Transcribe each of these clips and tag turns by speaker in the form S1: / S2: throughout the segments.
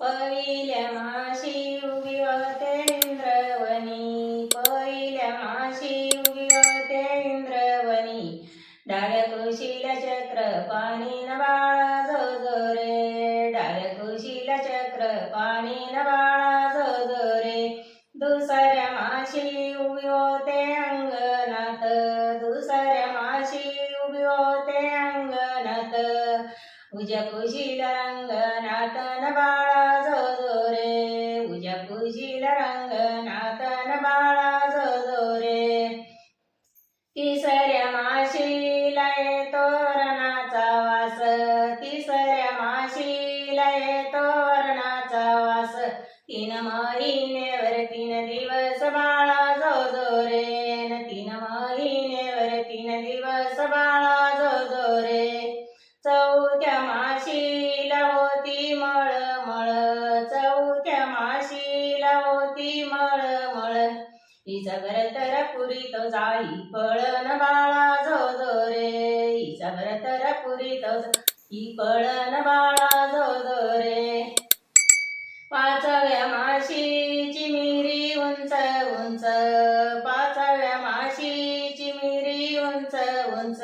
S1: पहिल्या माशी उभी होते इंद्रवनी. पहिल्या माशी उभी होते इंद्रवनी. डाव्या कुशीला चक्र पाणी न बाळा जो रे डाव्या कुशीला चक्र पाणी न बाळा जो रे दुसऱ्या माशी उभी होते अंगणात दुसऱ्या माशी उभी होते अंगणात उज्या कुशीला रंगनाथ न बाळा उज्या कुशीला रंगनाथ बाळा जो रे तिसऱ्या माशीला तोरणाचा वास. तिसऱ्या माशीला तोरणाचा वास. तीन महिनेवर तीन दिवस बाळा जो जो रे तीन महिनेवर तीन दिवस बाळा जो जो रे चौथ्या माशीला होती मळ मळ चौथ्या माशी हिचा तर पुरीत जाई पळन बाळा जो जो रे. हिचा तर पुरी ही पळन बाळा जो जो रे. पाचव्या माशीची मिरी उंच उंच पाचव्या माशीची मिरी उंच उंच.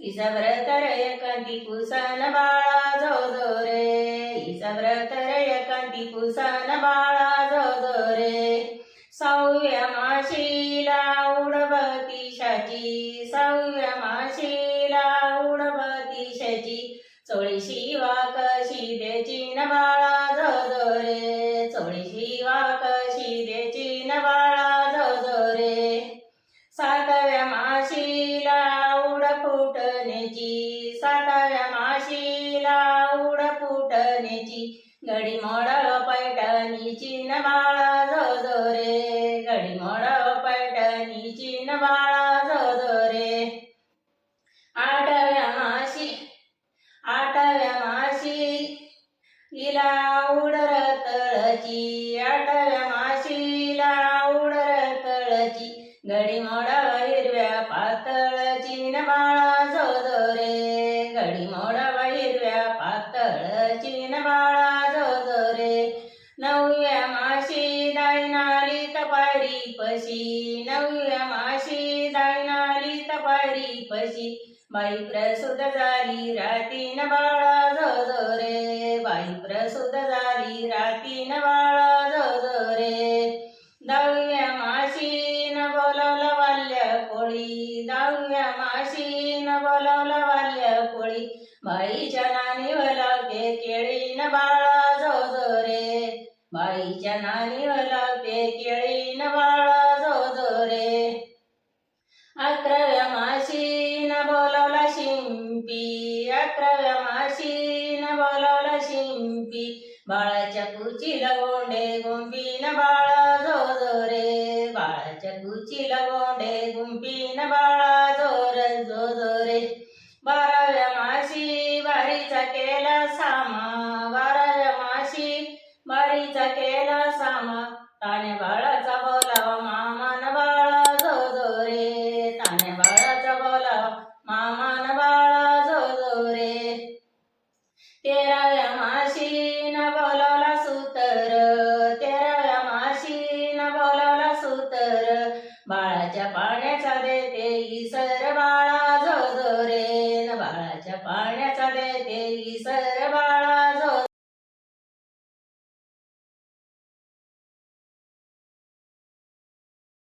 S1: हिचा तर एकांती कुसन बाळा जो जो रे. हिचा तर एकांती कुसन बाळा जो जो रे. सहाव्या माशीला उडबती शाची सहाव्या माशीला उडबती शाची. चोळी शिवा कशी द्यायची न बाळा जो रे चोळी शिवा कशी द्यायची न बाळा जो रे सातव्या माशीला उड फुटण्याची सातव्या माशीला उड फुटण्याची गडी मोड पैठणीची न बाळा मोडा हिरव्या पातळ न बाळा जो जो रे गडी हिरव्या पातळ न बाळा जो रे नवव्या माशी दायनाली तपारी पशी नवव्या माशी दायनाली तपारी पशी बाई प्रसूत झाली राती न बाळा जो रे बाई प्रसूत झाली राती न बाळा कोळी बाईच्या नानीवर लावते केळी न बाळा जो रे बाईच्या नानीवला लावते केळी न बाळा जो रे अकराव्या माशीन बोलावला शिंपी. अकराव्या माशीन बोलावला शिंपी. बाळाच्या कुचीला गोंडे गोंबी न बाळा जो रे बाळाच्या कुचीला केला सामा बारा माशी. बारीचा केला सामा ताने बाळाचा बोलावा मामान बाळा जो जो रे ताने बाळाचा बोलावा मामान बाळा जो जो रे तेराव्या माशी न बोलावला सुतर. तेरा माशी न बोलावला सुतर. बाळाच्या पाण्याचा देते इसर.